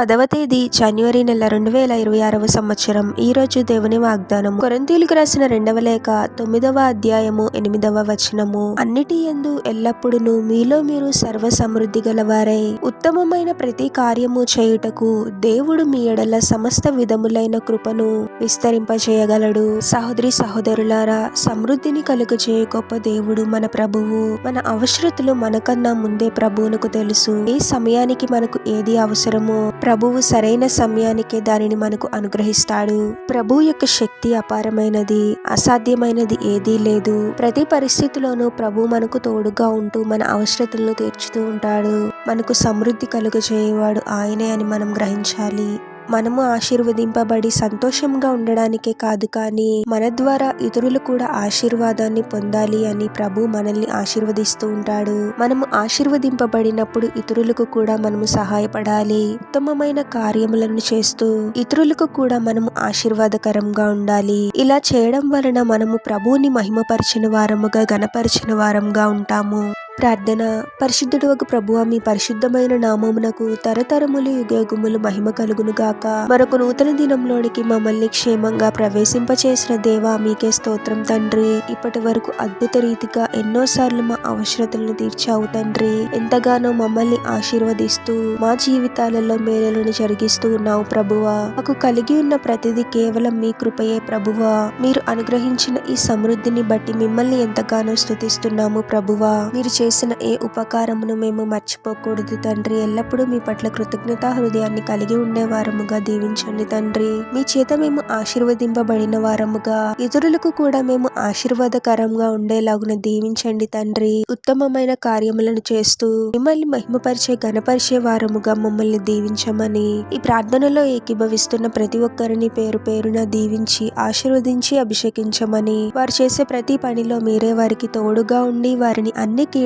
పదవ తేదీ జనవరి నెల రెండు వేల ఇరవై ఆరవ సంవత్సరం. ఈ రోజు దేవుని వాగ్దానం కొరంతీలకు రాసిన రెండవ లేఖ తొమ్మిదవ అధ్యాయము ఎనిమిదవ వచనము. అన్నిటి ఎందు ఎల్లప్పుడూ మీలో మీరు సర్వ సమృద్ధి గలవారై ఉత్తమమైన ప్రతి కార్యము చేయుటకు దేవుడు మీ ఎడల సమస్త విధములైన కృపను విస్తరింపచేయగలడు సహోదరి సహోదరులారా సమృద్ధిని కలుగజేయ గొప్ప దేవుడు మన ప్రభువు. మన అవసరతలు మనకన్నా ముందే ప్రభువునకు తెలుసు. ఏ సమయానికి మనకు ఏది అవసరమో ప్రభువు సరైన సమయానికే దానిని మనకు అనుగ్రహిస్తాడు. ప్రభు యొక్క శక్తి అపారమైనది అసాధ్యమైనది ఏదీ లేదు. ప్రతి పరిస్థితిలోనూ ప్రభు మనకు తోడుగా ఉంటూ మన అవసరతలను తీర్చుతూ ఉంటాడు. మనకు సమృద్ధి కలుగజేయవాడు ఆయనే అని మనం గ్రహించాలి. మనము ఆశీర్వదింపబడి సంతోషంగా ఉండడానికే కాదు కానీ మన ద్వారా ఇతరులు కూడా ఆశీర్వాదాన్ని పొందాలి అని ప్రభు మనల్ని ఆశీర్వదిస్తూ ఉంటాడు. మనము ఆశీర్వదింపబడినప్పుడు ఇతరులకు కూడా మనము సహాయపడాలి. ఉత్తమమైన కార్యములను చేస్తూ ఇతరులకు కూడా మనము ఆశీర్వాదకరంగా ఉండాలి. ఇలా చేయడం వలన మనము ప్రభువుని మహిమపరిచిన వారముగా గణపరిచిన వారంగా ఉంటాము. ప్రార్థన. పరిశుద్ధుడు ఒక ప్రభువ మీ పరిశుద్ధమైన నామమునకు తరతరములు యుగయుగములు మహిమ కలుగును గాక. మరొక నూతన దినంలోనికి మమ్మల్ని క్షేమంగా ప్రవేశింపచేసిన దేవా మీకే స్తోత్రం తండ్రి. ఇప్పటి వరకు అద్భుత రీతిగా ఎన్నోసార్లు మా అవసరతలను తీర్చావు తండ్రి. ఎంతగానో మమ్మల్ని ఆశీర్వదిస్తూ మా జీవితాలలో మేలులను జరిగిస్తూ ఉన్నావు ప్రభువా. మాకు కలిగి ఉన్న ప్రతిదీ కేవలం మీ కృపయే ప్రభువా. మీరు అనుగ్రహించిన ఈ సమృద్ధిని బట్టి మిమ్మల్ని ఎంతగానో స్తుతిస్తున్నాము ప్రభువా. మీరు చేసిన ఏ ఉపకారమును మేము మర్చిపోకూడదు తండ్రి. ఎల్లప్పుడూ మీ పట్ల కృతజ్ఞతా హృదయాన్ని కలిగి ఉండేవారముగా దీవించండి తండ్రి. మీ చేత మేము ఆశీర్వదింపబడిన వారముగా ఇతరులకు కూడా మేము ఆశీర్వాదకరంగా ఉండేలాగున దీవించండి తండ్రి. ఉత్తమమైన కార్యములను చేస్తూ మిమ్మల్ని మహిమపరిచే గణపరిచే వారముగా మమ్మల్ని దీవించమని ఈ ప్రార్థనలో ఏకీభవిస్తున్న ప్రతి ఒక్కరిని పేరు పేరున దీవించి ఆశీర్వదించి అభిషేకించమని వారు చేసే ప్రతి పనిలో మీరే వారికి తోడుగా ఉండి వారిని అన్ని